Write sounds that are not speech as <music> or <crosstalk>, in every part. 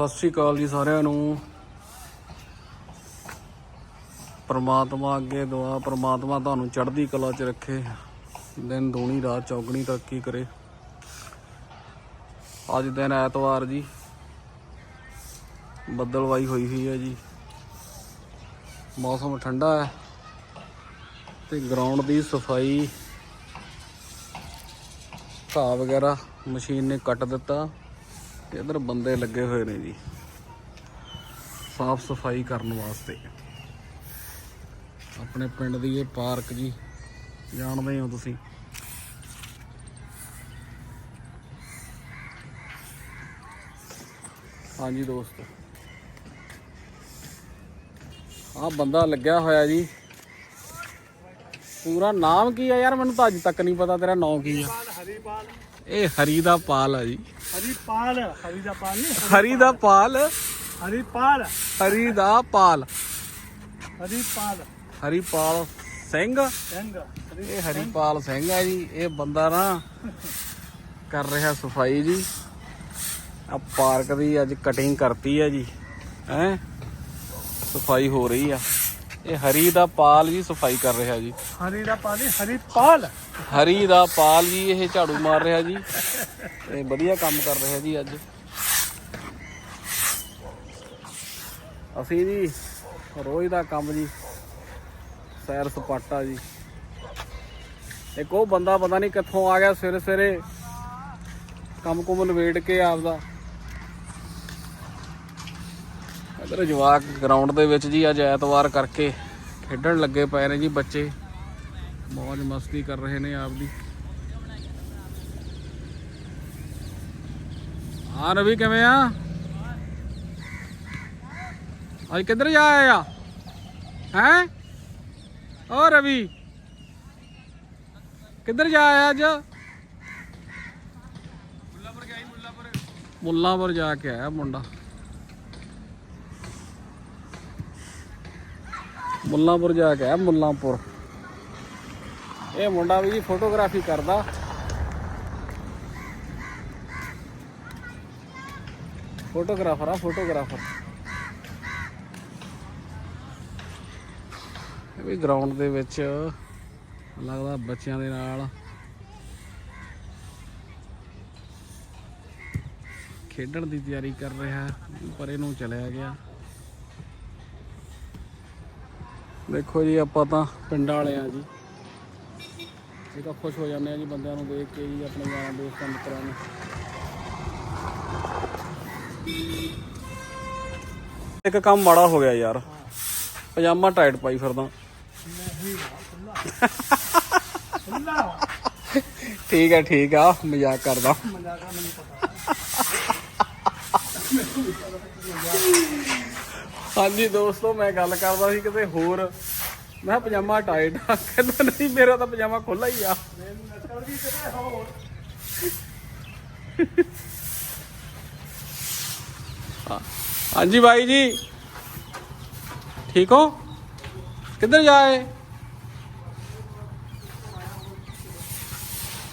ਸਤਿ ਸ਼੍ਰੀ ਅਕਾਲ ਜੀ ਸਾਰਿਆਂ ਨੂੰ। ਪਰਮਾਤਮਾ ਅੱਗੇ ਦੁਆ, ਪਰਮਾਤਮਾ ਤੁਹਾਨੂੰ ਚੜ੍ਹਦੀ ਕਲਾ 'ਚ ਰੱਖੇ। ਦਿਨ ਦੂਣੀ, ਰਾਤ ਚੌਗਣੀ ਤਰੱਕੀ ਕਰੇ। ਅੱਜ ਦਿਨ ਐਤਵਾਰ ਜੀ। ਬੱਦਲਵਾਈ ਹੋਈ ਹੋਈ ਹੈ ਜੀ। ਮੌਸਮ ਠੰਡਾ ਹੈ ਤੇ ਗਰਾਊਂਡ ਦੀ ਸਫ਼ਾਈ, ਘਾਹ ਵਗੈਰਾ ਮਸ਼ੀਨ ਨੇ ਕੱਟ ਦਿੱਤਾ। ਤੇ ਇਧਰ ਬੰਦੇ ਲੱਗੇ ਹੋਏ ਨੇ ਜੀ। ਸਾਫ਼ ਸਫ਼ਾਈ ਕਰਨ ਵਾਸਤੇ। ਆਪਣੇ ਪਿੰਡ ਦੀ ਇਹ ਪਾਰਕ ਜੀ, ਜਾਣਦੇ ਹੋ ਤੁਸੀਂ? ਹਾਂਜੀ ਦੋਸਤ। ਆ ਬੰਦਾ ਲੱਗਿਆ ਹੋਇਆ ਜੀ। ਪੂਰਾ ਨਾਮ ਕੀ ਹੈ ਯਾਰ? ਮੈਨੂੰ ਤਾਂ ਅੱਜ ਤੱਕ ਨਹੀਂ ਪਤਾ ਤੇਰਾ ਨਾਮ ਕੀ ਆ। ਇਹ ਹਰੀ ਦਾ ਪਾਲ ਆ ਜੀ। ਹਰੀਪਾਲ ਹਰੀ ਦਾ ਪਾਲ ਨਹੀਂ ਹਰੀ ਦਾ ਪਾਲ। ਹਰੀਪਾਲ ਹਰੀ ਦਾ ਪਾਲ। ਹਰੀਪਾਲ ਹਰੀਪਾਲ ਸਿੰਘ। ਸਿੰਘ। ਹਰੀ ਇਹ ਹਰੀਪਾਲ ਸਿੰਘ। ਹੈ ਜੀ ਇਹ ਬੰਦਾ ਨਾ ਕਰ ਰਿਹਾ ਸਫ਼ਾਈ ਜੀ। ਆ ਪਾਰਕ ਦੀ ਅੱਜ ਕਟਿੰਗ ਕਰਤੀ ਹੈ ਜੀ ਹੈ? ਸਫ਼ਾਈ ਹੋ ਰਹੀ ਆ। ਇਹ ਹਰੀ ਦਾ ਪਾਲ ਜੀ ਸਫ਼ਾਈ ਕਰ ਰਿਹਾ ਜੀ। ਹਰੀ ਦਾ ਪਾਲ ਨਹੀਂ ਹਰੀਪਾਲ ਹਰੀ ਦਾ ਪਾਲ ਜੀ ਇਹ ਝਾੜੂ ਮਾਰ ਰਿਹਾ ਜੀ। ਇਹ ਵਧੀਆ ਕੰਮ ਕਰ ਰਿਹਾ ਜੀ ਅੱਜ। ਅਸੀਂ ਜੀ ਰੋਜ਼ ਦਾ ਕੰਮ ਜੀ ਸੈਰ ਸਪਾਟਾ ਜੀ। ਇੱਕ ਉਹ ਬੰਦਾ ਪਤਾ ਨਹੀਂ ਕਿੱਥੋਂ ਆ ਗਿਆ ਸਵੇਰੇ ਸਵੇਰੇ ਕੰਮ ਕੁਮ ਲਵੇਟ ਕੇ ਆਪਦਾ। ਇਧਰ ਜਵਾਕ ਗਰਾਊਂਡ ਦੇ ਵਿੱਚ ਜੀ ਅੱਜ ਐਤਵਾਰ ਕਰਕੇ ਖੇਡਣ ਲੱਗੇ ਪਏ ਨੇ ਜੀ ਬੱਚੇ। ਮौज ਮਸਤੀ ਕਰ ਰਹੇ ਨੇ ਆਪਦੀ। ਹਾਂ, ਰਵੀ ਕਿਵੇਂ ਆ? ਅੱਜ ਕਿੱਧਰ ਜਾ ਆਇਆ ਹੈ? ਓ ਰਵੀ, ਕਿੱਧਰ ਜਾ ਆਇਆ ਅੱਜ? ਮੁੱਲਾਂਪੁਰ ਜਾ ਕੇ ਆਇਆ ਮੁੰਡਾ। ਮੁੱਲਾਂਪੁਰ ਜਾ ਕੇ ਆਇਆ, ਮੁੱਲਾਂਪੁਰ। ਇਹ ਮੁੰਡਾ ਵੀ ਜੀ ਫੋਟੋਗ੍ਰਾਫੀ ਕਰਦਾ। ਫੋਟੋਗ੍ਰਾਫਰ ਆ ਫੋਟੋਗ੍ਰਾਫਰ ਇਹ ਵੀ ਗਰਾਊਂਡ ਦੇ ਵਿੱਚ ਲੱਗਦਾ ਬੱਚਿਆਂ ਦੇ ਨਾਲ। ਖੇਡਣ ਦੀ ਤਿਆਰੀ ਕਰ ਰਿਹਾ, ਪਰ ਇਹਨੂੰ ਚਲਿਆ ਗਿਆ। ਦੇਖੋ ਜੀ ਆਪਾਂ ਤਾਂ ਪਿੰਡਾਂ ਵਾਲੇ ਆ ਜੀ। ਇਹ ਤਾਂ ਖੁਸ਼ ਹੋ ਜਾਂਦੇ ਆ ਜੀ ਬੰਦਿਆਂ ਨੂੰ ਦੇਖ ਕੇ ਜੀ ਆਪਣੇ ਯਾਰਾਂ ਦੋਸਤਾਂ ਮਿੱਤਰਾਂ ਨੂੰ। ਇੱਕ ਕੰਮ ਮਾੜਾ ਹੋ ਗਿਆ ਯਾਰ। ਪਜਾਮਾ ਟਾਈਟ ਪਾਈ ਫਿਰਦਾ। ਠੀਕ ਹੈ ਠੀਕ ਆ ਮਜ਼ਾਕ ਕਰਦਾ। ਮਜ਼ਾਕਾ ਮੈਨੂੰ ਪਤਾ ਹਾਂਜੀ ਦੋਸਤੋ, ਮੈਂ ਗੱਲ ਕਰਦਾ ਸੀ ਕਿਤੇ ਹੋਰ। ਮੈਂ ਕਿਹਾ ਪਜਾਮਾ ਟਾਈਟ ਆ ਕਹਿੰਦਾ, ਨਹੀਂ, ਮੇਰਾ ਤਾਂ ਪਜਾਮਾ ਖੁੱਲਾ ਹੀ ਆ। ਹਾਂਜੀ ਭਾਈ ਜੀ। ਠੀਕ ਹੋ? ਕਿੱਧਰ ਜਾਏ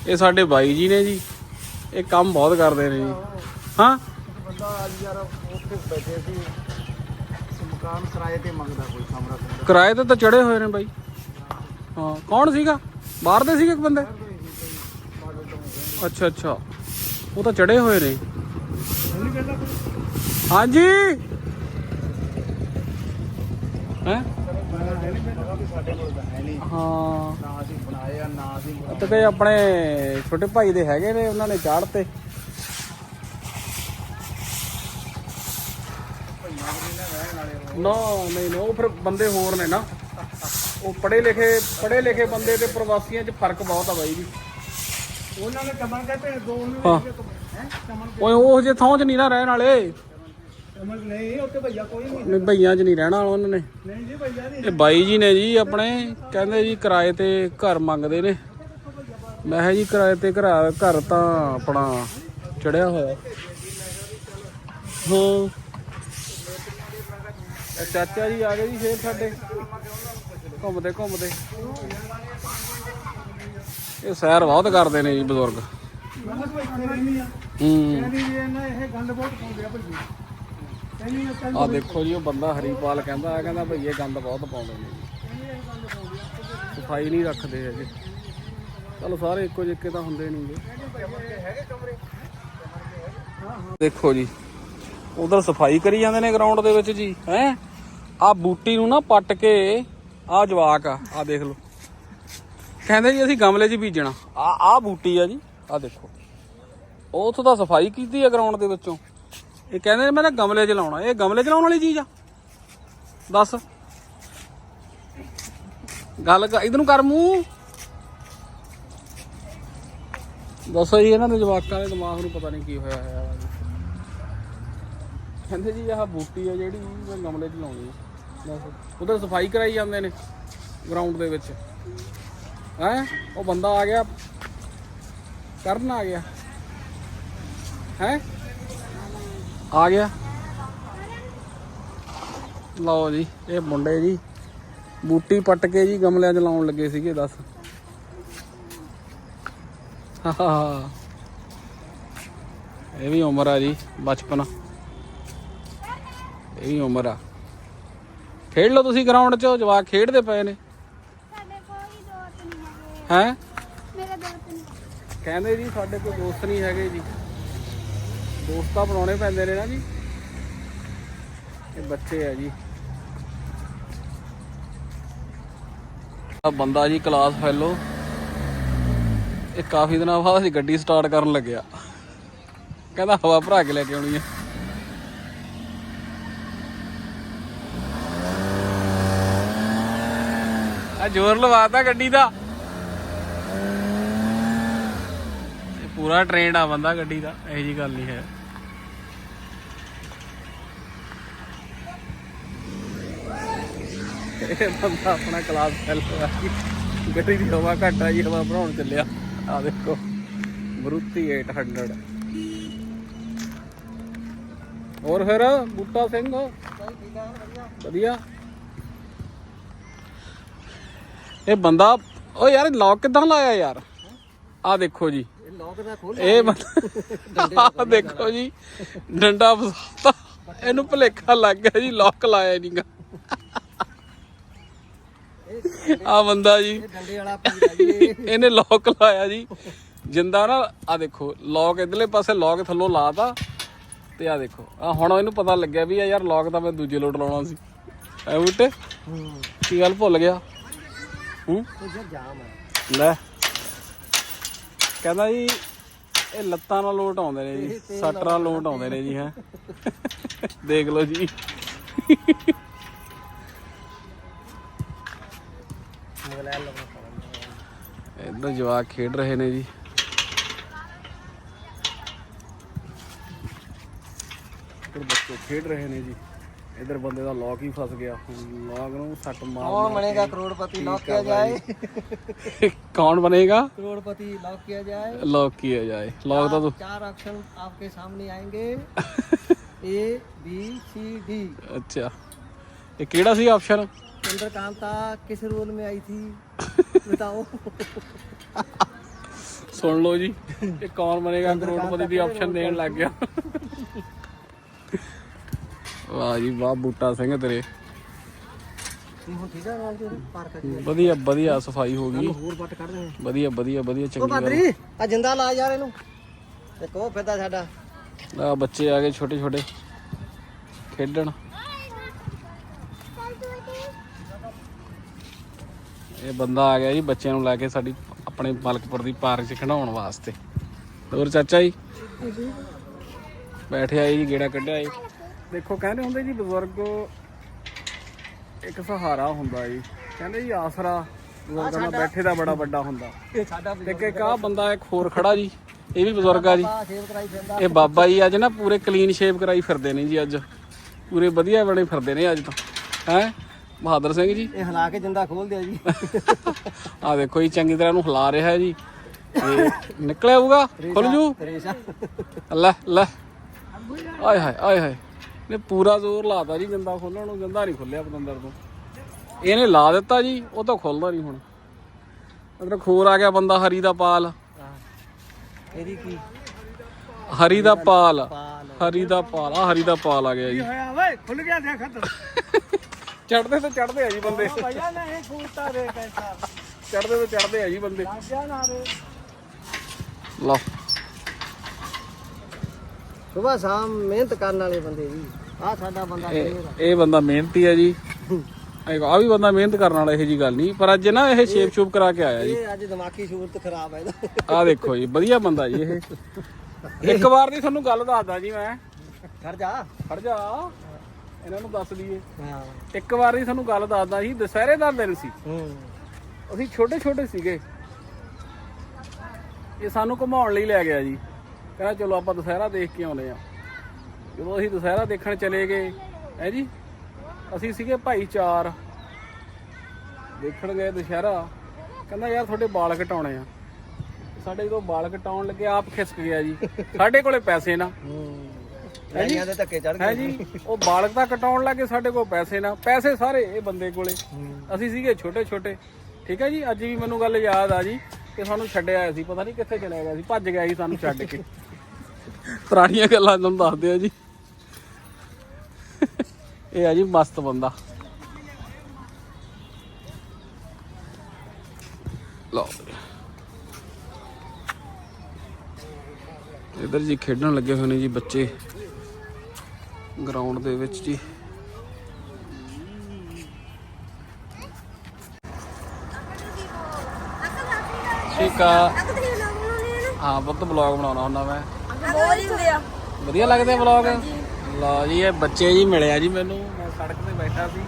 ਇਹ ਸਾਡੇ ਬਾਈ ਜੀ ਨੇ ਜੀ। ਇਹ ਕੰਮ ਬਹੁਤ ਕਰਦੇ ਨੇ ਜੀ। ਹਾਂ? ਬੰਦਾ ਅੱਜ ਯਾਰ ਉੱਥੇ ਬੈਠੇ ਸੀ ਮਕਾਨ ਕਿਰਾਏ ਤੇ ਮੰਗਦਾ ਕੋਈ ਕਮਰਾ ਕੁਮਰਾ ਕਿਰਾਏ ਤੇ ਤਾਂ ਚੜੇ ਹੋਏ ਨੇ ਬਾਈ। ਹਾਂ ਕੌਣ ਸੀਗਾ? ਬਾਹਰ ਦੇ ਸੀਗੇ ਇੱਕ ਬੰਦੇ? ਅੱਛਾ ਅੱਛਾ। ਉਹ ਤਾਂ ਚੜੇ ਹੋਏ ਨੇ। ਹਾਂਜੀ? ਹੈ? ਹੈ ਤਾਂ ਹੈ ਨਹੀਂ। ਹਾਂ। ਨਾ ਅਸੀਂ ਬਣਾਏ ਆ ਨਾ ਅਸੀਂ ਤੇ ਕਈ ਆਪਣੇ ਛੋਟੇ ਭਾਈ ਦੇ ਹੈਗੇ ਨੇ ਉਹਨਾਂ ਨੇ ਚਾੜਤੇ ਨਾ ਨਹੀਂ ਨਾ ਉਹ ਫਿਰ ਬੰਦੇ ਹੋਰ ਨੇ ਨਾ। ਉਹ ਪੜੇ ਲਿਖੇ ਪੜੇ ਲਿਖੇ ਬੰਦੇ ਤੇ ਪ੍ਰਵਾਸੀਆਂ 'ਚ ਫ਼ਰਕ ਬਹੁਤ ਆ ਬਾਈ ਜੀ। ਉਹਨਾਂ ਨੇ ਕਮਲ ਕਹਿੰਦੇ ਦੋ ਉਹਨੂੰ ਹਾਂ। ਕਮਲ ਓਏ ਉਹ ਜੇ ਥਾਂ 'ਚ ਨਹੀਂ ਨਾ ਰਹਿਣ ਵਾਲੇ। ਕਮਲ ਨਹੀਂ ਉੱਥੇ ਭਈਆ ਕੋਈ ਨਹੀਂ ਨਹੀਂ ਭਈਆਂ 'ਚ ਨਹੀਂ ਰਹਿਣਾ ਉਹਨਾਂ ਨੇ। ਨਹੀਂ ਜੀ ਭਈਆ ਨਹੀਂ ਇਹ ਬਾਈ ਜੀ ਨੇ ਜੀ ਆਪਣੇ ਕਹਿੰਦੇ ਜੀ ਕਿਰਾਏ ਤੇ ਘਰ ਮੰਗਦੇ ਨੇ। ਮੈਂ ਕਿਹਾ ਜੀ ਕਿਰਾਏ ਤੇ ਘਰ ਘਰ ਤਾਂ ਆਪਣਾ ਚੜਿਆ ਹੋਇਆ। ਹਾਂ। ਇਹ ਚਾਚਾ ਜੀ ਆ ਗਏ ਜੀ ਫੇਰ ਸਾਡੇ। ਘੁੰਮਦੇ ਘੁੰਮਦੇ। ਇਹ ਸੈਰ ਬਹੁਤ ਕਰਦੇ ਨੇ ਜੀ ਬਜ਼ੁਰਗ। ਹੂੰ। ਬਹੁਤ ਪਾਉਂਦੇ ਆ ਦੇਖੋ ਜੀ, ਉਹ ਬੰਦਾ ਹਰੀਪਾਲ ਕਹਿੰਦਾ ਆ ਕਹਿੰਦਾ ਭਈ ਇਹ ਗੰਦ ਬਹੁਤ ਪਾਉਂਦੇ ਨੇ ਜੀ। ਸਫ਼ਾਈ ਨਹੀਂ ਰੱਖਦੇ ਹੈਗੇ। ਚਲੋ ਸਾਰੇ ਇੱਕੋ ਜਿਹੇ ਤਾਂ ਹੁੰਦੇ ਨਹੀਂਗੇ ਦੇਖੋ ਜੀ, ਉਧਰ ਸਫ਼ਾਈ ਕਰੀ ਜਾਂਦੇ ਨੇ ਗਰਾਊਂਡ ਦੇ ਵਿੱਚ ਜੀ, ਹੈ? ਆ ਬੂਟੀ ਨੂੰ ਨਾ ਪੱਟ ਕੇ ਆ ਜਵਾਕ ਆ ਆ ਦੇਖ ਲਓ। ਕਹਿੰਦੇ ਜੀ ਅਸੀਂ ਗਮਲੇ 'ਚ ਬੀਜਣਾ। ਆ ਆ ਬੂਟੀ ਆ ਜੀ ਆ ਦੇਖੋ। ਉਹ ਉੱਥੋਂ ਤਾਂ ਸਫ਼ਾਈ ਕੀਤੀ ਆ ਗਰਾਊਂਡ ਦੇ ਵਿੱਚੋਂ। ਇਹ ਕਹਿੰਦੇ ਨੇ ਮੈਂ ਤਾਂ ਗਮਲੇ 'ਚ ਲਾਉਣਾ, ਇਹ ਗਮਲੇ 'ਚ ਲਾਉਣ ਵਾਲੀ ਚੀਜ਼ ਆ। ਦੱਸ। ਗੱਲ ਕਰ ਇਧਰ ਨੂੰ ਕਰ ਮੂੰਹ। ਦੱਸੋ ਜੀ, ਇਹਨਾਂ ਦੇ ਜਵਾਕਾਂ ਦੇ ਦਿਮਾਗ ਨੂੰ ਪਤਾ ਨਹੀਂ ਕੀ ਹੋਇਆ ਹੋਇਆ। ਕਹਿੰਦੇ ਜੀ ਆਹ ਬੂਟੀ ਆ ਜਿਹੜੀ, ਮੈਂ ਗਮਲੇ 'ਚ ਲਾਉਣੀ ਆ। ਉਧਰ ਸਫ਼ਾਈ ਕਰਾਈ ਜਾਂਦੇ ਨੇ ਗਰਾਊਂਡ ਦੇ ਵਿੱਚ। ਹੈ? ਉਹ ਬੰਦਾ ਆ ਗਿਆ। ਕਰਨ ਆ ਗਿਆ। ਹੈ? ਆ ਗਿਆ। ਲਓ ਜੀ, ਇਹ ਮੁੰਡੇ ਜੀ। ਬੂਟੀ ਪੱਟ ਕੇ ਜੀ ਗਮਲਿਆਂ 'ਚ ਲਾਉਣ ਲੱਗੇ ਸੀਗੇ, ਦੱਸ। ਇਹ ਵੀ ਉਮਰ ਆ ਜੀ, ਬਚਪਨ। ਇਹ ਵੀ ਉਮਰ ਆ। ਖੇਡ ਲਓ ਤੁਸੀਂ ਗਰਾਊਂਡ 'ਚ ਜਵਾਕ ਖੇਡਦੇ ਪਏ ਨੇ। ਸਾਡੇ ਕੋਈ ਦੋਸਤ ਨਹੀਂ ਹੈਗੇ। ਹੈ? ਮੇਰੇ ਦੋਸਤ ਨਹੀਂ ਕਹਿੰਦੇ ਜੀ ਸਾਡੇ ਕੋਈ ਦੋਸਤ ਨਹੀਂ ਹੈਗੇ ਜੀ। ਦੋਸਤ ਬਣਾਉਣੇ ਪੈਂਦੇ ਨੇ ਨਾ ਜੀ। ਇਹ ਬੱਚੇ ਆ ਜੀ। ਆ ਬੰਦਾ ਜੀ ਕਲਾਸ ਫੈਲੋ। ਇਹ ਕਾਫੀ ਦਿਨਾਂ ਬਾਅਦ ਅਸੀਂ ਗੱਡੀ ਸਟਾਰਟ ਕਰਨ ਲੱਗਿਆ। ਕਹਿੰਦਾ ਹਵਾ ਭਰਾ ਕੇ ਲੈ ਕੇ ਆਉਣੀ ਹੈ ਜ਼ੋਰ ਲਵਾਤਾ ਗੱਡੀ ਦਾ। ਇਹ ਪੂਰਾ ਟ੍ਰੇਨਡ ਆ ਬੰਦਾ ਗੱਡੀ ਦਾ, ਇਹੋ ਜੀ ਗੱਲ ਨਹੀਂ ਹੈ। ਇਹ ਬੰਦਾ ਆਪਣਾ ਕਲਾਸ ਫੈਲ ਹੋਇਆ ਗੱਡੀ ਦੀ ਹਵਾ ਘੱਟ ਆ ਜੀ, ਹਵਾ ਭਰਾਉਣ ਚੱਲਿਆ। ਆ ਦੇਖੋ ਮਰੂਤੀ 800 ਹੋਰ ਫਿਰ, ਬੂਟਾ ਸਿੰਘ? ਵਧੀਆ? ਇਹ ਬੰਦਾ ਓ ਯਾਰ ਲੌਕ ਕਿਦਾਂ ਲਾਇਆ ਯਾਰ? ਆ ਦੇਖੋ ਜੀ। ਇਹ ਲੋਕ ਦਾ ਖੋਲ ਇਹ ਬੰਦਾ ਆਹ ਦੇਖੋ ਜੀ ਡੰਡਾ ਫਸਾਤਾ ਇਹਨੂੰ ਭਲੇਖਾ ਲੱਗ ਗਿਆ ਜੀ ਲੌਕ ਲਾਇਆ ਨਹੀਂਗਾ ਆ ਬੰਦਾ ਜੀ। ਡੰਡੇ ਵਾਲਾ ਆ। ਇਹਨੇ ਲੌਕ ਲਾਇਆ ਜੀ। ਜਿੰਦਾ ਨਾ ਆ ਦੇਖੋ ਲੌਕ ਇਧਰਲੇ ਪਾਸੇ ਲੌਕ ਥੱਲੋਂ ਲਾਤਾ। ਤੇ ਆ ਦੇਖੋ ਆ ਹੁਣ ਇਹਨੂੰ ਪਤਾ ਲੱਗਿਆ ਵੀ ਆ ਯਾਰ ਲੌਕ ਤਾਂ ਮੈਂ ਦੂਜੇ ਲੋਟ ਲਾਉਣਾ ਸੀ। ਐ ਬੁੱਟੇ ਕੀ ਗੱਲ ਭੁੱਲ ਗਿਆ? ਹੂੰ? ਜੇ ਜਾਮ ਹੈ ਲੈ। ਕਹਿੰਦਾ ਜੀ ਇਹ ਲੱਤਾਂ ਨਾਲ ਲੋਟ ਆਉਂਦੇ ਨੇ ਜੀ ਸੱਟ ਨਾਲ ਲੋਟ ਆਉਂਦੇ ਨੇ ਜੀ ਹੈ। ਦੇਖ ਲਓ ਜੀ। ਇੱਧਰ ਜਵਾਕ ਖੇਡ ਰਹੇ ਨੇ ਜੀ। ਬੱਚੇ ਖੇਡ ਰਹੇ ਨੇ ਜੀ। ਇਧਰ ਬੰਦੇ ਦਾ ਲੋਕ ਹੀ ਫਸ ਗਿਆ। ਲੋਕ ਨੂੰ ਸੱਟ ਮਾਰ ਕੌਣ ਬਣੇਗਾ ਕਰੋੜਪਤੀ? ਲੋਕ ਕਿਆ ਜਾਏ? <laughs> ਕੌਣ ਬਣੇਗਾ? ਕਰੋੜਪਤੀ ਲੋਕ ਕਿਆ ਜਾਏ? ਲੋਕ ਕਿਆ ਜਾਏ? ਲੋਕ ਤਾਂ ਚਾਰ ਆਪਸ਼ਨ ਆਪਕੇ ਸਾਹਮਣੇ ਆएंगे ਏ ਬੀ ਸੀ ਡੀ ਅੱਛਾ। ਇਹ ਕਿਹੜਾ ਸੀ ਆਪਸ਼ਨ ਚੰਦਰਕਾਂਤਾ ਕਿਸ ਰੋਲ ਮੇ ਆਈ ਥੀ? ਬਤਾਓ। ਸੁਣ ਲਓ ਜੀ। ਇਹ ਕੌਣ ਬਣੇਗਾ ਕਰੋੜਪਤੀ ਦੀ ਆਪਸ਼ਨ ਦੇਣ ਲੱਗ ਗਿਆ। ਵਾਹ ਜੀ ਵਾਹ ਬੂਟਾ ਸਿੰਘ ਤੇਰੇ। ਹੁਣ ਠੀਕ ਹੈ ਨਾਲ ਜੀ ਪਾਰ ਕਰ ਵਧੀਆ ਵਧੀਆ ਸਫ਼ਾਈ ਹੋ ਗਈ। ਹੋਰ ਕੱਢ ਵਧੀਆ ਵਧੀਆ ਵਧੀਆ ਉਹ ਚੰਗੀ ਬਾਦਰੀ ਆ ਜਿੰਦਾ ਲਾ ਯਾਰ ਇਹਨੂੰ। ਇੱਕ ਉਹ ਫਿਰਦਾ ਸਾਡਾ। ਆ ਬੱਚੇ ਆ ਗਏ ਛੋਟੇ ਛੋਟੇ। ਖੇਡਣ। ਇਹ ਬੰਦਾ ਆ ਗਿਆ ਜੀ ਬੱਚਿਆਂ ਨੂੰ ਲੈ ਕੇ ਸਾਡੀ ਆਪਣੇ ਮਲਕਪੁਰ ਦੀ ਪਾਰਕ 'ਚ ਖਿਡਾਉਣ ਵਾਸਤੇ। ਹੋਰ ਚਾਚਾ ਜੀ? ਬੈਠੇ ਆਏ ਜੀ ਗੇੜਾ ਕੱਢਿਆ ਜੀ। ਦੇਖੋ ਕਹਿੰਦੇ ਹੁੰਦੇ ਜੀ ਬਜ਼ੁਰਗ ਇੱਕ ਸਹਾਰਾ ਹੁੰਦਾ ਜੀ। ਕਹਿੰਦੇ ਜੀ ਆਸਰਾ ਬਜ਼ੁਰਗਾਂ ਦਾ ਬੈਠੇ ਦਾ ਬੜਾ ਵੱਡਾ ਹੁੰਦਾ। ਇਹ ਸਾਡਾ ਤੇ ਇੱਕ ਬੰਦਾ ਇੱਕ ਹੋਰ ਖੜਾ ਜੀ ਇਹ ਵੀ ਬਜ਼ੁਰਗ ਆ ਜੀ। ਆ ਸੇਵ ਕਰਾਈ ਫਿਰਦਾ। ਇਹ ਬਾਬਾ ਜੀ ਅੱਜ ਨਾ ਪੂਰੇ ਕਲੀਨ ਸ਼ੇਪ ਕਰਾਈ ਫਿਰਦੇ ਨੇ ਜੀ ਅੱਜ। ਪੂਰੇ ਵਧੀਆ ਬਣੇ ਫਿਰਦੇ ਨੇ ਅੱਜ ਤਾਂ। ਹੈ? ਬਹਾਦਰ ਸਿੰਘ ਜੀ। ਇਹ ਹਿਲਾ ਕੇ ਜਿੰਦਾ ਖੋਲ ਦਿਆ ਜੀ। ਆ ਦੇਖੋ ਜੀ ਚੰਗੀ ਤਰ੍ਹਾਂ ਨੂੰ ਹਿਲਾ ਰਿਹਾ ਹੈ ਜੀ। ਤੇ ਨਿਕਲਿਆ ਆਊਗਾ ਖੁੱਲ ਜੂ? ਲੈ ਲੈ। ਆਏ ਹਾਏ ਆਏ ਹਾਏ। ਨੇ ਪੂਰਾ ਜ਼ੋਰ ਲਾਤਾ ਜੀ ਜਿੰਦਾ ਖੋਲਣ ਨੂੰ ਜਿੰਦਾ ਨਹੀਂ ਖੁੱਲਿਆ ਪਤੰਦਰ ਤੋਂ। ਇਹਨੇ ਲਾ ਦਿੱਤਾ ਜੀ ਉਹ ਤਾਂ ਖੁੱਲਦਾ ਨਹੀਂ ਹੁਣ। ਅਦਰ ਖੋਰ ਆ ਗਿਆ ਬੰਦਾ ਹਰੀ ਦਾ ਪਾਲ। ਇਹਦੀ ਕੀ? ਹਰੀ ਦਾ ਪਾਲ। ਹਰੀ ਦਾ ਪਾਲ। ਆ ਹਰੀ ਦਾ ਪਾਲ ਆ ਗਿਆ ਜੀ। ਹੋਇਆ? ਓਏ ਖੁੱਲ ਗਿਆ ਦੇਖ ਚੜਦੇ ਤੇ ਚੜਦੇ ਆ ਜੀ ਬੰਦੇ। ਭਈਆ ਚੜਦੇ ਤੇ ਚੜਦੇ ਆ ਜੀ ਬੰਦੇ। ਆਜਾ ਨਾ ਰੇ ਲਓ। ਸਵੇਰ ਸ਼ਾਮ ਮਿਹਨਤ ਕਰਨ ਵਾਲੇ ਬੰਦੇ ਜੀ। ਆ ਸਾਡਾ ਬੰਦਾ ਇਹ ਇਹ ਬੰਦਾ ਮਿਹਨਤੀ ਹੈ ਜੀ। ਆ ਵੀ ਬੰਦਾ ਮਿਹਨਤ ਕਰਨ ਵਾਲਾ ਇਹੋ ਜੀ ਗੱਲ ਨਹੀਂ। ਪਰ ਅੱਜ ਨਾ ਇਹ ਸ਼ੇਪ ਸ਼ੂਪ ਕਰਾ ਕੇ ਆਇਆ ਜੀ। ਇਹ ਅੱਜ ਦਿਮਾਗੀ ਸੂਰਤ ਖਰਾਬ ਹੈ ਇਹਦਾ। ਆ ਦੇਖੋ ਜੀ ਵਧੀਆ ਬੰਦਾ ਜੀ ਇਹ। ਇੱਕ ਵਾਰ ਦੀ ਤੁਹਾਨੂੰ ਗੱਲ ਦੱਸਦਾ ਜੀ ਮੈਂ। ਕਰ ਜਾ। ਖੜ ਜਾ। ਇਹਨਾਂ ਨੂੰ ਦੱਸ ਦਈਏ। ਹਾਂ। ਇੱਕ ਵਾਰ ਦੀ ਤੁਹਾਨੂੰ ਗੱਲ ਦੱਸਦਾ ਸੀ ਦੁਸਹਿਰੇ ਦਾ ਦਿਨ ਸੀ। ਹੂੰ। ਅਸੀਂ ਛੋਟੇ ਛੋਟੇ ਸੀਗੇ। ਇਹ ਸਾਨੂੰ ਘੁਮਾਉਣ ਲਈ ਲੈ ਗਿਆ ਜੀ। ਕਹਿੰਦਾ ਚਲੋ ਆਪਾਂ ਦੁਸਹਿਰਾ ਦੇਖ ਕੇ ਆਉਨੇ ਆ ਜਦੋਂ ਅਸੀਂ ਦੁਸਹਿਰਾ ਦੇਖਣ ਚਲੇ ਗਏ ਹੈ ਜੀ? ਅਸੀਂ ਸੀਗੇ ਭਾਈ ਚਾਰ ਦੇਖਣ ਗਏ ਦੁਸਹਿਰਾ। ਕਹਿੰਦਾ ਯਾਰ ਤੁਹਾਡੇ ਵਾਲ ਕਟਾਉਣੇ ਆ। ਸਾਡੇ ਜਦੋਂ ਵਾਲ ਕਟਾਉਣ ਲੱਗੇ ਆਪ ਖਿਸਕ ਗਿਆ ਜੀ। ਸਾਡੇ ਕੋਲੇ ਪੈਸੇ ਨਾ। ਹੂੰ ਹੈ ਜੀ? ਲੈਣੀਆਂ ਦੇ ਧੱਕੇ ਚੜ ਹੈ ਗਏ ਜੀ? ਉਹ ਬਾਲਕ ਤਾਂ ਕਟਾਉਣ ਲੱਗੇ ਸਾਡੇ ਕੋਲ ਪੈਸੇ ਨਾ। ਪੈਸੇ ਸਾਰੇ ਇਹ ਬੰਦੇ ਕੋਲੇ। ਅਸੀਂ ਸੀਗੇ ਛੋਟੇ ਛੋਟੇ ਠੀਕ ਹੈ ਜੀ? ਅੱਜ ਵੀ ਮੈਨੂੰ ਗੱਲ ਯਾਦ ਆ ਜੀ। ਕਿ ਸਾਨੂੰ ਛੱਡਿਆ ਆਇਆ ਸੀ, ਪਤਾ ਨਹੀਂ ਕਿੱਥੇ ਚਲੇ ਗਿਆ ਸੀ, ਭੱਜ ਗਿਆ ਸੀ ਸਾਨੂੰ ਛੱਡ ਕੇ। <laughs> ਪੁਰਾਣੀਆਂ ਗੱਲਾਂ ਤੁਹਾਨੂੰ ਦੱਸਦੇ ਆ ਜੀ। ਇਹ ਆ ਜੀ ਮਸਤ ਬੰਦਾ। ਲਓ। ਇਧਰ ਜੀ ਖੇਡਣ ਲੱਗੇ ਹੋਏ ਨੇ ਜੀ ਬੱਚੇ। ਗਰਾਊਂਡ ਦੇ ਵਿੱਚ ਜੀ। ਠੀਕ ਆ। ਹਾਂ ਪੁੱਤ ਬਲੌਗ ਬਣਾਉਣਾ ਹੁੰਦਾ ਮੈਂ। ਬੋਲ ਹੀ ਹੁੰਦੇ ਆ ਵਧੀਆ ਲੱਗਦੇ ਬਲੌਗ ਲਓ ਜੀ, ਇਹ ਬੱਚੇ ਜੀ ਮਿਲਿਆ ਜੀ ਮੈਨੂੰ। ਮੈਂ ਸੜਕ ਤੇ ਬੈਠਾ ਸੀ।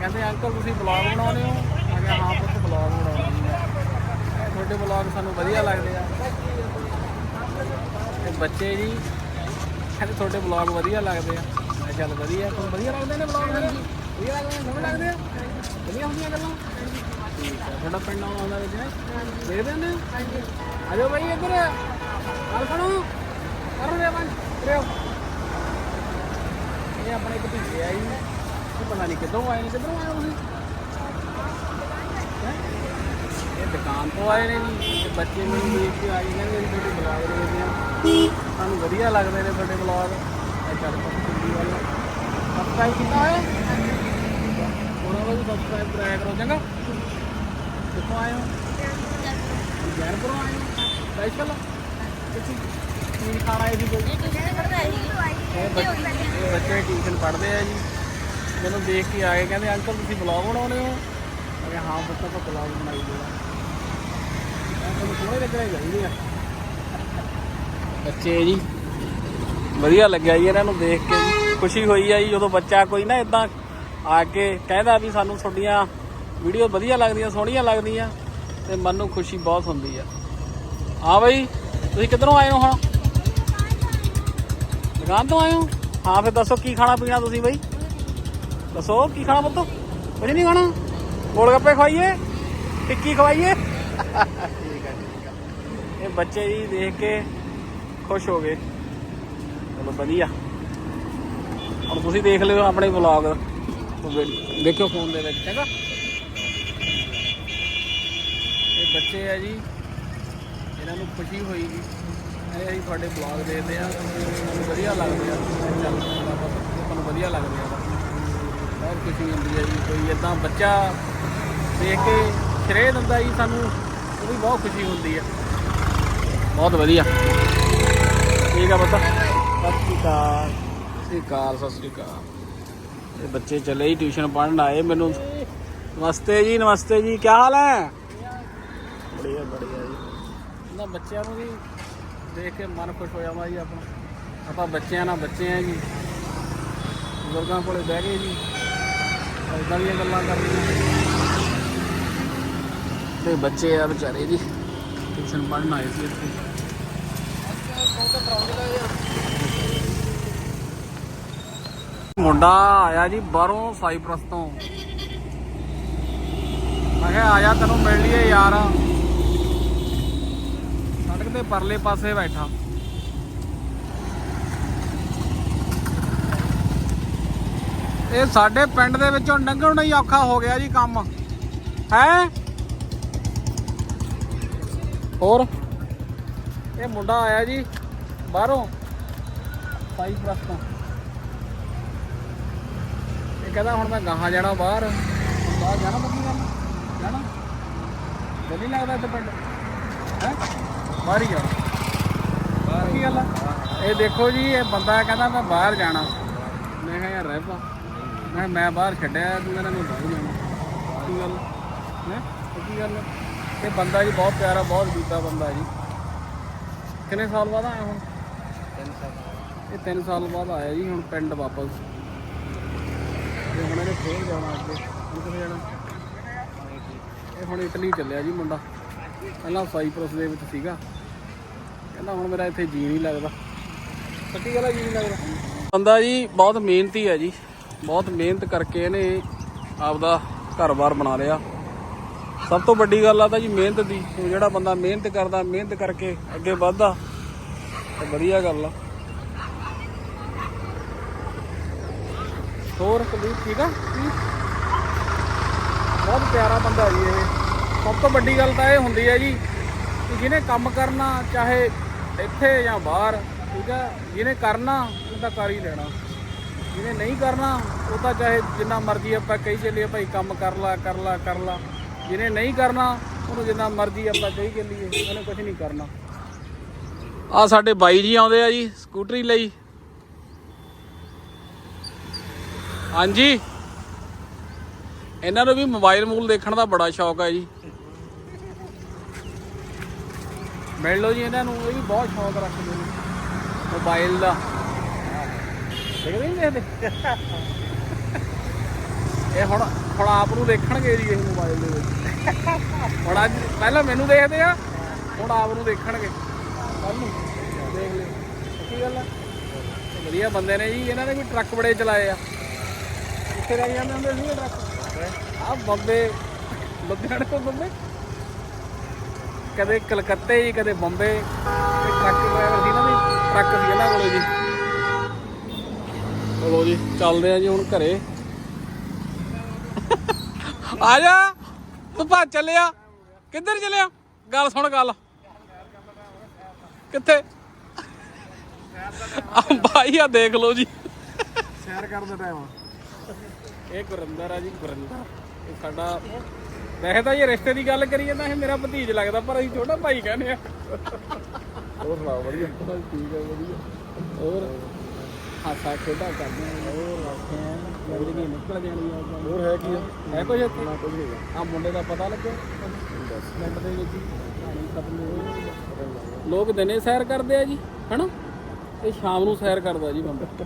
ਕਹਿੰਦੇ, ਅੰਕਲ, ਤੁਸੀਂ ਬਲੌਗ ਬਣਾਉਂਦੇ ਹੋ? ਮੈਂ ਕਿਹਾ, ਹਾਂ ਪੁੱਤ ਬਲੌਗ ਬਣਾਉਣਾ ਜੀ ਮੈਂ। ਤੁਹਾਡੇ ਬਲੌਗ ਸਾਨੂੰ ਵਧੀਆ ਲੱਗਦੇ ਆ। ਤੇ ਬੱਚੇ ਜੀ, ਕਹਿੰਦੇ, ਤੁਹਾਡੇ ਬਲੌਗ ਵਧੀਆ ਲੱਗਦੇ ਆ। ਮੈਂ ਚੱਲ ਵਧੀਆ, ਤੁਹਾਨੂੰ ਵਧੀਆ ਲੱਗਦੇ ਨੇ ਬਲੌਗ ਵਧੀਆ ਲੱਗਦੇ ਨੇ ਨਵੇਂ ਲੱਗਦੇ ਆ। ਵਧੀਆ ਹੁੰਦੀਆਂ ਗੱਲਾਂ। ਤੁਹਾਡਾ ਪਿੰਡ ਆਉਂਦਾ ਵਿੱਚ ਹੈ? ਦੇਖਦੇ ਹੋ ਹਾਂਜੀ। ਆ ਜਾਓ ਬਾਈ ਇੱਧਰ। ਗੱਲ ਸੁਣੋ। ਕਰੋ ਰੇ ਬੰਦ ਕਰਿਓ ਇਹ ਆਪਣੇ ਇੱਕ ਭੀਜੇ ਆਈ ਇਹ ਪਤਾ ਨਹੀਂ ਕਿੱਧਰੋਂ ਆਏ ਨੇ ਕਿੱਧਰੋਂ ਆਏ ਹੋ ਤੁਸੀਂ? ਹੈਂ? ਇਹ ਦੁਕਾਨ ਤੋਂ ਆਏ ਨੇ ਜੀ। ਤੇ ਬੱਚੇ ਮੈਨੂੰ ਦੇਖ ਕੇ ਆਏ ਕਹਿੰਦੇ ਅਸੀਂ ਤੁਹਾਡੇ ਬਲੌਗ ਦੇਖਦੇ ਆ। ਸਾਨੂੰ ਵਧੀਆ ਲੱਗਦੇ ਨੇ ਤੁਹਾਡੇ ਬਲੌਗ। ਇਹ ਚੱਲ ਪਾ ਕੁੰਡੀ ਵੱਲ ਸਬਸਕ੍ਰਾਈਬ ਕੀਤਾ ਹੋਇਆ? ਉਹਨਾਂ ਨੂੰ ਸਬਸਕ੍ਰਾਈਬ ਕਰਾਇਆ ਕਰੋ। ਚੰਗਾ? ਕਿੱਥੋਂ ਆਏ ਹੋ? ਜੈਨਪੁਰੋਂ ਆਏ ਹੋ? ਸਪੈਸ਼ਲ? ਤੁਸੀਂ ਕੀ ਖਾਣਾ ਹੈ ਜੀ ਕੋਈ? ਇਹ ਬੱਚੇ ਇਹ ਬੱਚੇ ਟਿਊਸ਼ਨ ਪੜ੍ਹਦੇ ਆ ਜੀ। ਮੈਨੂੰ ਦੇਖ ਕੇ ਆਏ ਕਹਿੰਦੇ ਅੰਕਲ ਤੁਸੀਂ ਬਲੌਗ ਬਣਾਉਂਦੇ ਹੋ? ਮੈਂ ਕਿਹਾ ਹਾਂ ਬੱਚਾ ਤਾਂ ਬਲੌਗ ਬਣਾਈ ਦੇਣਾ ਤੁਹਾਨੂੰ ਸੋਹਣੇ ਲੱਗਣੇ ਚਾਹੀਦੇ ਆ। ਬੱਚੇ ਜੀ ਵਧੀਆ ਲੱਗਿਆ ਜੀ ਇਹਨਾਂ ਨੂੰ ਦੇਖ ਕੇ ਜੀ। ਖੁਸ਼ੀ ਹੋਈ ਆ ਜੀ ਜਦੋਂ ਬੱਚਾ ਕੋਈ ਨਾ ਇਦਾਂ ਆ ਕੇ ਕਹਿੰਦਾ ਵੀ ਸਾਨੂੰ ਤੁਹਾਡੀਆਂ ਵੀਡੀਓ ਵਧੀਆ ਲੱਗਦੀਆਂ, ਸੋਹਣੀਆਂ ਲੱਗਦੀਆਂ ਤੇ ਮਨ ਨੂੰ ਖੁਸ਼ੀ ਬਹੁਤ ਹੁੰਦੀ ਆ। ਹਾਂ ਬਈ, ਤੁਸੀਂ ਕਿੱਧਰੋਂ ਆਏ ਹੋ ਹੁਣ? ਦੁਕਾਨ ਤੋਂ ਆਏ ਹੋ? ਹਾਂ, ਫਿਰ ਦੱਸੋ ਕੀ ਖਾਣਾ ਪੀਣਾ ਤੁਸੀਂ ਬਈ? ਦੱਸੋ ਕੀ ਖਾਣਾ ਪੁੱਤ? ਕੁਝ ਨਹੀਂ ਖਾਣਾ? ਗੋਲ ਗੱਪੇ ਖਵਾਈਏ? ਟਿੱਕੀ ਖਵਾਈਏ? ਠੀਕ ਹੈ ਠੀਕ ਹੈ ਇਹ ਬੱਚੇ ਜੀ ਦੇਖ ਕੇ ਖੁਸ਼ ਹੋ ਗਏ। ਚਲੋ ਵਧੀਆ। ਹੁਣ ਤੁਸੀਂ ਦੇਖ ਲਿਓ ਆਪਣੇ ਵਲੌਗ। ਦੇਖਿਓ ਫੋਨ ਦੇ ਵਿੱਚ ਹੈਗਾ ਇਹ ਬੱਚੇ ਆ ਜੀ। ਇਹਨਾਂ ਨੂੰ ਖੁਸ਼ੀ ਹੋਈਗੀ ਇਹ ਅਸੀਂ ਤੁਹਾਡੇ ਬਲੌਗ ਦੇਖਦੇ ਆ ਸਾਨੂੰ ਵਧੀਆ ਲੱਗਦੇ ਆ। ਚੱਲ ਤੁਹਾਨੂੰ ਵਧੀਆ ਲੱਗਦੇ ਆ। ਬਹੁਤ ਖੁਸ਼ੀ ਹੁੰਦੀ ਹੈ ਜੀ। ਕੋਈ ਇਦਾਂ ਬੱਚਾ ਦੇਖ ਕੇ ਸ਼ਰੇਹ ਦਿੰਦਾ ਜੀ ਸਾਨੂੰ ਉਹਦੀ ਬਹੁਤ ਖੁਸ਼ੀ ਹੁੰਦੀ ਆ। ਬਹੁਤ ਵਧੀਆ। ਠੀਕ ਆ ਬੱਤਾ ਸਤਿ ਸ਼੍ਰੀ ਅਕਾਲ। ਸਤਿ ਸ਼੍ਰੀ ਅਕਾਲ, ਸਤਿ ਸ਼੍ਰੀ ਅਕਾਲ। ਇਹ ਬੱਚੇ ਚਲੇ ਹੀ ਟਿਊਸ਼ਨ ਪੜ੍ਹਨ ਆਏ। ਮੈਨੂੰ ਨਮਸਤੇ ਜੀ ਨਮਸਤੇ ਜੀ। ਕੀ ਹਾਲ ਹੈ? ਇਹਨਾਂ ਬੱਚਿਆਂ ਨੂੰ ਵੀ ਦੇਖ ਕੇ ਮਨ ਖੁਸ਼ ਹੋ ਜਾਂਦਾ ਜੀ ਆਪਣਾ। ਆਪਾਂ ਬੱਚਿਆਂ ਨਾਲ ਬੱਚੇ ਆ ਜੀ। ਬਜ਼ੁਰਗਾਂ ਕੋਲੇ ਬਹਿ ਗਏ ਜੀ। ਇਦਾਂ ਦੀਆਂ ਗੱਲਾਂ ਕਰਨੀਆਂ। ਤੇ ਬੱਚੇ ਆ ਵਿਚਾਰੇ ਜੀ। ਟਿਊਸ਼ਨ ਪੜਨ ਆਏ ਸੀ ਇੱਥੇ। ਮੁੰਡਾ ਆਇਆ ਜੀ ਬਾਹਰੋਂ ਸਾਈਪ੍ਰਸ ਤੋਂ। ਮੈਂ ਕਿਹਾ ਆਇਆ ਤੈਨੂੰ ਮਿਲ ਲਈਏ ਯਾਰ। ਸੜਕ ਪਰਲੇ ਪਾਸੇ ਬੈਠਾ। ਇਹ ਸਾਡੇ ਪਿੰਡ ਦੇ ਵਿੱਚੋਂ ਲੰਘਣ ਹੀ ਔਖਾ ਹੋ ਗਿਆ ਜੀ ਕੰਮ। ਹੈ? ਹੋਰ? ਇਹ ਮੁੰਡਾ ਆਇਆ ਜੀ ਬਾਹਰੋਂ। ਸਾਈਪ੍ਰਸ ਤੋਂ। ਇਹ ਕਹਿੰਦਾ ਹੁਣ ਮੈਂ ਗਾਹਾਂ ਜਾਣਾ ਬਾਹਰ। ਬਾਹਰ ਜਾਣਾ ਬੱਕੀ ਗੱਲ ਜਾਣਾ? ਦਿਲ ਨਹੀਂ ਲੱਗਦਾ ਇੱਥੇ ਪਿੰਡ। ਹੈ? ਬਾਹਰ ਹੀ ਜਾਣਾ ਬਾਹਰ ਕੀ ਗੱਲ ਆ? ਇਹ ਦੇਖੋ ਜੀ ਇਹ ਬੰਦਾ ਕਹਿੰਦਾ ਮੈਂ ਬਾਹਰ ਜਾਣਾ। ਮੈਂ ਕਿਹਾ ਯਾਰ ਰਹਿ ਪਾ। ਮੈਂ ਮੈਂ ਬਾਹਰ ਛੱਡਿਆ ਤੂੰ ਕਹਿੰਦਾ ਮੈਂ ਬਾਹਰ ਜਾਣਾ। ਕੀ ਗੱਲ ਹੈ? ਕੀ ਗੱਲ ਇਹ ਬੰਦਾ ਜੀ ਬਹੁਤ ਪਿਆਰਾ ਬਹੁਤ ਜੀਤਾ ਬੰਦਾ ਜੀ। ਕਿੰਨੇ ਸਾਲ ਬਾਅਦ ਆਇਆ ਹੁਣ? ਇਹ 3 ਸਾਲ ਬਾਅਦ ਆਇਆ ਜੀ ਹੁਣ ਪਿੰਡ ਵਾਪਸ। ਤੇ ਹੁਣ ਇਹਨੇ ਫੇਰ ਜਾਣਾ ਅੱਗੇ। ਕਿੱਥੇ ਜਾਣਾ? ਇਹ ਹੁਣ ਇਟਲੀ ਚੱਲਿਆ ਜੀ ਮੁੰਡਾ। ਪਹਿਲਾਂ ਸਾਈਪ੍ਰਸ ਦੇ ਵਿੱਚ ਸੀਗਾ। ਕਹਿੰਦਾ ਹੁਣ ਮੇਰਾ ਇੱਥੇ ਜੀ ਨਹੀਂ ਲੱਗਦਾ। ਸੱਚੀ ਗੱਲ ਹੈ ਜੀ ਨਹੀਂ ਲੱਗਦਾ। ਬੰਦਾ ਜੀ, ਬਹੁਤ ਮਿਹਨਤੀ ਹੈ ਜੀ। ਬਹੁਤ ਮਿਹਨਤ ਕਰਕੇ ਇਹਨੇ ਆਪਦਾ ਘਰ-ਬਾਰ ਬਣਾ ਲਿਆ। ਸਭ ਤੋਂ ਵੱਡੀ ਗੱਲ ਆ ਤਾਂ ਜੀ ਮਿਹਨਤ ਦੀ। ਉਹ ਜਿਹੜਾ ਬੰਦਾ ਮਿਹਨਤ ਕਰਦਾ, ਮਿਹਨਤ ਕਰਕੇ ਅੱਗੇ ਵੱਧਦਾ, ਤੇ ਵਧੀਆ ਗੱਲ ਆ। ਹੋਰ, ਕੁਲਦੀਪ, ਠੀਕ ਆ? ਬਹੁਤ ਪਿਆਰਾ ਬੰਦਾ ਜੀ ਇਹ। ਸਭ ਤੋਂ ਵੱਡੀ ਗੱਲ ਤਾਂ ਇਹ ਹੁੰਦੀ ਹੈ ਜੀ ਕਿ ਜਿਹਨੇ ਕੰਮ ਕਰਨਾ, ਚਾਹੇ ਇੱਥੇ ਜਾਂ ਬਾਹਰ, ਠੀਕ ਹੈ? ਜਿਹਨੇ ਕਰਨਾ, ਉਹ ਤਾਂ ਕਰ ਹੀ ਲੈਣਾ। ਜਿਹਨੇ ਨਹੀਂ ਕਰਨਾ, ਉਹ ਤਾਂ ਚਾਹੇ ਜਿੰਨਾ ਮਰਜ਼ੀ ਆਪਾਂ ਕਹੀ ਚੱਲੀਏ, ਭਾਈ ਕੰਮ ਕਰ ਲਾ ਕਰ ਲਾ ਕਰ ਲਾ। ਜਿਹਨੇ ਨਹੀਂ ਕਰਨਾ, ਉਹਨੂੰ ਜਿੰਨਾ ਮਰਜ਼ੀ ਆਪਾਂ ਕਹੀ ਚੱਲੀਏ, ਉਹਨੇ ਕੁਝ ਨਹੀਂ ਕਰਨਾ। ਆ ਸਾਡੇ ਬਾਈ ਜੀ ਆਉਂਦੇ ਆ ਜੀ, ਸਕੂਟਰੀ ਲਈ। ਹਾਂਜੀ। ਇਹਨਾਂ ਨੂੰ ਵੀ ਮੋਬਾਈਲ ਮੂਲ ਦੇਖਣ ਦਾ ਬੜਾ ਸ਼ੌਕ ਹੈ ਜੀ। ਮਿਲ ਲਓ ਜੀ ਇਹਨਾਂ ਨੂੰ ਇਹ ਵੀ ਬਹੁਤ ਸ਼ੌਕ ਰੱਖਦੇ ਨੇ। ਮੋਬਾਈਲ ਦਾ। ਦੇਖਦੇ ਨਹੀਂ ਦੇਖਦੇ ਇਹ ਹੁਣ ਹੁਣ ਆਪ ਨੂੰ ਦੇਖਣਗੇ ਜੀ ਇਹ ਮੋਬਾਈਲ ਦੇ ਵਿੱਚ। ਹੁਣ ਅੱਜ ਪਹਿਲਾਂ ਮੈਨੂੰ ਦੇਖਦੇ ਆ ਹੁਣ ਆਪ ਨੂੰ ਦੇਖਣਗੇ। ਕੱਲ ਨੂੰ ਦੇਖ ਲਿਓ। ਕੀ ਗੱਲ ਆ। ਵਧੀਆ ਬੰਦੇ ਨੇ ਜੀ ਇਹਨਾਂ ਨੇ ਵੀ ਟਰੱਕ ਬੜੇ ਚਲਾਏ ਆ। ਕਿੱਥੇ ਰਹਿ ਜਾਂਦੇ ਹੁੰਦੇ ਸੀ ਟਰੱਕ? ਆ ਬੰਬੇ ਲੁਧਿਆਣੇ ਤੋਂ ਬੰਬੇ। ਕਦੇ ਕਲਕੱਤੇ ਜੀ ਕਦੇ ਬੰਬੇ। ਇਹ ਟਰੱਕ ਡਰਾਈਵਰ ਸੀ ਨਾ ਵੀ ਟਰੱਕ ਸੀ ਇਹਨਾਂ ਕੋਲੇ ਜੀ। ਚਲੋ ਜੀ ਚੱਲਦੇ ਆ ਜੀ ਹੁਣ ਘਰੇ। ਆ ਜਾ ਤੂੰ ਭੱਜ ਚੱਲਿਆ। ਕਿੱਧਰ ਚੱਲਿਆ? ਗੱਲ ਸੁਣ ਗੱਲ। ਕਿੱਥੇ? ਆ ਭਾਈ ਆ ਦੇਖ ਲਓ ਜੀ। ਸੈਰ ਕਰਨ ਦਾ ਟਾਈਮ ਇਹ ਗੁਰਿੰਦਰ ਆ ਜੀ ਗੁਰਿੰਦਰ। ਇਹ ਸਾਡਾ ਵੈਸੇ ਤਾਂ ਇਹ ਰਿਸ਼ਤੇ ਦੀ ਗੱਲ ਕਰੀ ਜਾਂਦਾ ਇਹ ਮੇਰਾ ਭਤੀਜ ਲੱਗਦਾ ਪਰ ਅਸੀਂ ਛੋਟਾ ਭਾਈ ਕਹਿੰਦੇ ਆ। ਹੋਰ ਸੁਣਾਓ ਵਧੀਆ? ਠੀਕ ਹੈ ਵਧੀਆ। ਹੋਰ? ਹਾਸਾ ਖੇਡਾ ਕਰਦੇ ਆ ਹੋਰ ਰੱਖੇ ਆ ਜ਼ਿੰਦਗੀ ਨਿਕਲ ਜਾਣੀ ਆ। ਹੋਰ ਹੈ ਕੀ ਹੈ ਕੁਝ ਇੱਥੇ? ਨਾ ਕੁਝ ਨਹੀਂ। ਆ ਮੁੰਡੇ ਦਾ ਪਤਾ ਲੱਗਿਆ? ਮਿੰਟ ਦੇ ਵਿੱਚ ਹੀ ਖਤਮ ਹੋ ਗਈ ਲੋਕ ਦਿਨੇ ਸੈਰ ਕਰਦੇ ਆ ਜੀ ਹਨਾ? ਇਹ ਸ਼ਾਮ ਨੂੰ ਸੈਰ ਕਰਦਾ ਜੀ ਬੰਦਾ।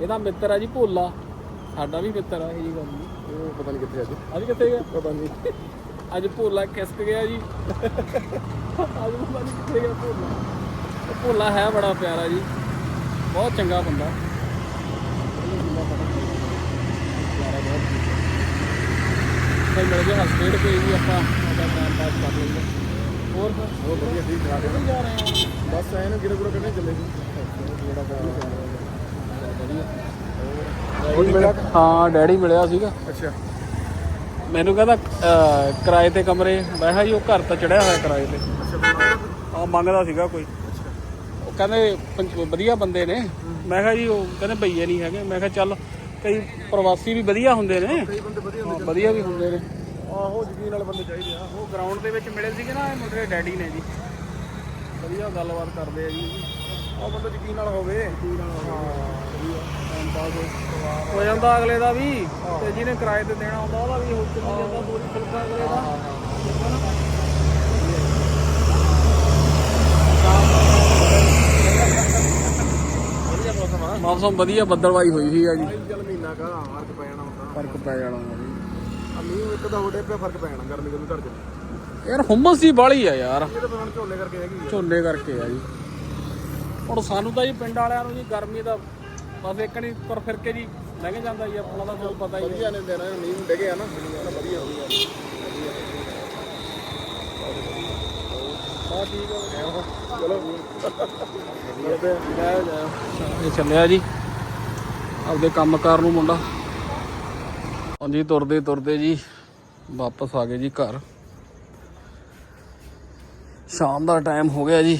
ਇਹਦਾ ਮਿੱਤਰ ਆ ਜੀ ਭੋਲਾ। ਸਾਡਾ ਵੀ ਮਿੱਤਰ ਆ ਇਹ ਜੀ ਗੱਲ ਨਹੀਂ ਉਹ ਪਤਾ ਨਹੀਂ ਕਿੱਥੇ ਅੱਜ। ਅੱਜ ਕਿੱਥੇ ਗਿਆ? ਪਤਾ ਨਹੀਂ ਅੱਜ ਭੋਲਾ ਕਿਸਕ ਗਿਆ ਜੀ। ਅੱਜ ਪਤਾ ਨਹੀਂ ਕਿੱਥੇ ਗਿਆ ਭੋਲਾ। ਉਹ ਭੋਲਾ ਹੈ ਬੜਾ ਪਿਆਰਾ ਜੀ। ਬਹੁਤ ਚੰਗਾ ਬੰਦਾ। ਪਿਆਰਾ ਬਹੁਤ ਫਿਰ ਮਿਲ ਗਿਆ ਹਸਪੀਟਲ ਤੇ ਜੀ ਆਪਾਂ ਉਹਦਾ ਟਾਈਮ ਪਾਸ ਕਰ ਲਈਦਾ ਹੋਰ ਫਿਰ ਹੋਰ ਵਧੀਆ ਠੀਕ ਠਾਕ ਕਿੱਥੇ ਜਾ ਰਹੇ ਹਾਂ? ਬਸ ਐ ਨਾ ਗਿਰੇ ਗੁਰੇ ਕੱਢਣੇ ਚੱਲੇ ਸੀ ਜਿਹੜਾ ਵਧੀਆ। ਹਾਂ ਡੈਡੀ ਮਿਲਿਆ ਸੀਗਾ। ਅੱਛਾ। ਮੈਨੂੰ ਕਹਿੰਦਾ ਅਹ, ਕਿਰਾਏ ਤੇ ਕਮਰੇ। ਮੈਂ ਕਿਹਾ ਜੀ ਉਹ ਘਰ ਤਾਂ ਚੜਿਆ ਹੋਇਆ ਕਿਰਾਏ ਤੇ। ਅੱਛਾ। ਆ ਮੰਗਦਾ ਸੀਗਾ ਕੋਈ। ਉਹ ਕਹਿੰਦੇ ਪੰਜ- ਵਧੀਆ ਬੰਦੇ ਨੇ। ਮੈਂ ਕਿਹਾ ਜੀ ਉਹ ਕਹਿੰਦੇ ਭਈਏ ਨਹੀਂ ਹੈਗੇ। ਮੈਂ ਕਿਹਾ ਚੱਲ ਕਈ ਪ੍ਰਵਾਸੀ ਵੀ ਵਧੀਆ ਹੁੰਦੇ ਨੇ। ਕਈ ਬੰਦੇ ਵਧੀਆ ਹਾਂ, ਵਧੀਆ ਵੀ ਹੁੰਦੇ ਨੇ। ਆਹੋ ਯਕੀਨ ਵਾਲੇ ਬੰਦੇ ਚਾਹੀਦੇ ਆ। ਉਹ ਗਰਾਊਂਡ ਦੇ ਵਿੱਚ ਮਿਲੇ ਸੀਗੇ ਨਾ ਇਹ ਮੁੰਡੇ ਡੈਡੀ ਨੇ ਜੀ। ਵਧੀਆ ਗੱਲਬਾਤ ਕਰਦੇ ਆ ਜੀ। ਆਹ ਬੰਦਾ ਯਕੀਨ ਨਾਲ ਹੋਵੇ। ਯਕੀਨ ਨਾਲ ਪਾਸ ਹੋ ਜਾਂਦਾ ਅਗਲੇ ਦਾ ਵੀ ਤੇ ਜਿਹਨੇ ਕਿਰਾਏ ਤੇ ਦੇਣਾ ਹੁੰਦਾ ਉਹਦਾ ਵੀ ਹੋ ਜਾਂਦਾ ਦੋ ਫੁਲਕਾ ਅਗਲੇ ਦਾ। ਮੌਸਮ ਵਧੀਆ ਬੱਦਲਵਾਈ ਹੋਈ ਸੀ ਆ ਜੀ ਚੱਲ ਮਹੀਨਾ ਕਾ ਫ਼ਰਕ ਪੈ ਜਾਣਾ ਹੁੰਦਾ ਫ਼ਰਕ ਪੈ ਜਾਣਾ ਆ ਮੀਂਹ ਇੱਕ ਦਾ ਹੋੜੇ ਪਿਆ ਫ਼ਰਕ ਪੈ ਜਾਣਾ ਗਰਮੀ ਗਰਮੀ ਘਰ ਚ ਯਾਰ ਹੁਮਸ ਦੀ ਬਾਲੀ ਆ ਯਾਰ। ਝੋਲੇ ਕਰਕੇ ਹੈਗੀ। ਝੋਨੇ ਕਰਕੇ ਆ ਜੀ। ਹੁਣ ਸਾਨੂੰ ਤਾਂ ਜੀ ਪਿੰਡ ਵਾਲਿਆਂ ਨੂੰ ਜੀ ਗਰਮੀ ਦਾ ਬਸ ਇੱਕ ਨਹੀਂ ਪਰ ਫਿਰ ਕੇ ਜੀ ਲੰਘ ਜਾਂਦਾ ਜੀ ਆਪਣਾ ਤਾਂ ਤੁਹਾਨੂੰ ਪਤਾ ਹੀ ਹੈ। ਵਧੀਆ ਨੇ ਦੇਣਾ ਮੀਂਹ ਡਿੱਗੇ ਆ ਨਾ। ਵਧੀਆ ਹੋ ਗਿਆ। ਬਹੁਤ ਠੀਕ ਹੋ ਚਲੋ ਜਾਓ ਜਾਓ ਇਹ ਚੱਲਿਆ ਜੀ। ਆਪਦੇ ਕੰਮ ਕਾਰ ਨੂੰ ਮੁੰਡਾ। ਹਾਂਜੀ ਤੁਰਦੇ ਤੁਰਦੇ ਜੀ ਵਾਪਸ ਆ ਗਏ ਜੀ ਘਰ। ਸ਼ਾਮ ਦਾ ਟਾਈਮ ਹੋ ਗਿਆ ਜੀ।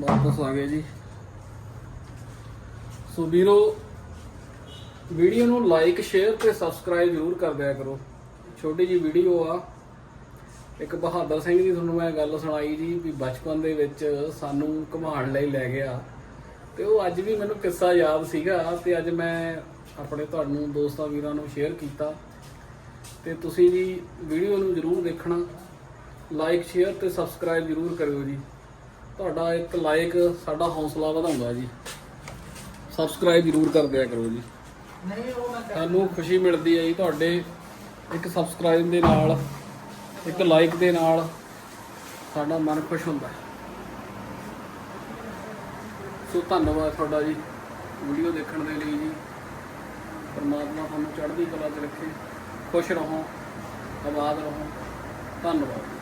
ਵਾਪਸ ਆ ਗਏ ਜੀ। ਸੋ ਵੀਰੋ, ਵੀਡੀਓ ਨੂੰ ਲਾਈਕ ਸ਼ੇਅਰ ਤੇ ਸਬਸਕ੍ਰਾਈਬ ਜ਼ਰੂਰ ਕਰ ਦਿਆ ਕਰੋ। ਛੋਟੀ ਜੀ ਵੀਡੀਓ ਆ। ਇੱਕ ਬਹਾਦਰ ਸਿੰਘ ਦੀ ਤੁਹਾਨੂੰ ਮੈਂ ਗੱਲ ਸੁਣਾਈ ਜੀ ਵੀ ਬਚਪਨ ਦੇ ਵਿੱਚ ਸਾਨੂੰ ਘੁਮਾਉਣ ਲਈ ਲੈ ਗਿਆ। ਤੇ ਉਹ ਅੱਜ ਵੀ ਮੈਨੂੰ ਕਿੱਸਾ ਯਾਦ ਸੀਗਾ ਤੇ ਅੱਜ ਮੈਂ ਆਪਣੇ ਤੁਹਾਨੂੰ ਦੋਸਤਾਂ ਵੀਰਾਂ ਨੂੰ ਸ਼ੇਅਰ ਕੀਤਾ। ਤੇ ਤੁਸੀਂ ਜੀ ਵੀਡੀਓ ਨੂੰ ਜ਼ਰੂਰ ਦੇਖਣਾ। ਲਾਈਕ ਸ਼ੇਅਰ ਤੇ ਸਬਸਕ੍ਰਾਈਬ ਜ਼ਰੂਰ ਕਰਿਓ ਜੀ। ਤੁਹਾਡਾ ਇੱਕ ਲਾਈਕ ਸਾਡਾ ਹੌਸਲਾ ਵਧਾਉਂਦਾ ਜੀ। ਸਬਸਕ੍ਰਾਈਬ ਜ਼ਰੂਰ ਕਰ ਦਿਆ ਕਰੋ ਜੀ। ਨਹੀਂ ਉਹ ਮੈਂ ਸਾਨੂੰ ਖੁਸ਼ੀ ਮਿਲਦੀ ਹੈ ਜੀ ਤੁਹਾਡੇ ਇੱਕ ਸਬਸਕ੍ਰਾਈਬ ਦੇ ਨਾਲ, ਇੱਕ ਲਾਈਕ ਦੇ ਨਾਲ ਸਾਡਾ ਮਨ ਖੁਸ਼ ਹੁੰਦਾ ਸੋ ਧੰਨਵਾਦ ਤੁਹਾਡਾ ਜੀ ਵੀਡੀਓ ਦੇਖਣ ਦੇ ਲਈ ਜੀ। ਪਰਮਾਤਮਾ ਤੁਹਾਨੂੰ ਚੜ੍ਹਦੀ ਕਲਾ 'ਚ ਰੱਖੇ। ਖੁਸ਼ ਰਹੋ, ਆਬਾਦ ਰਹੋ। ਧੰਨਵਾਦ।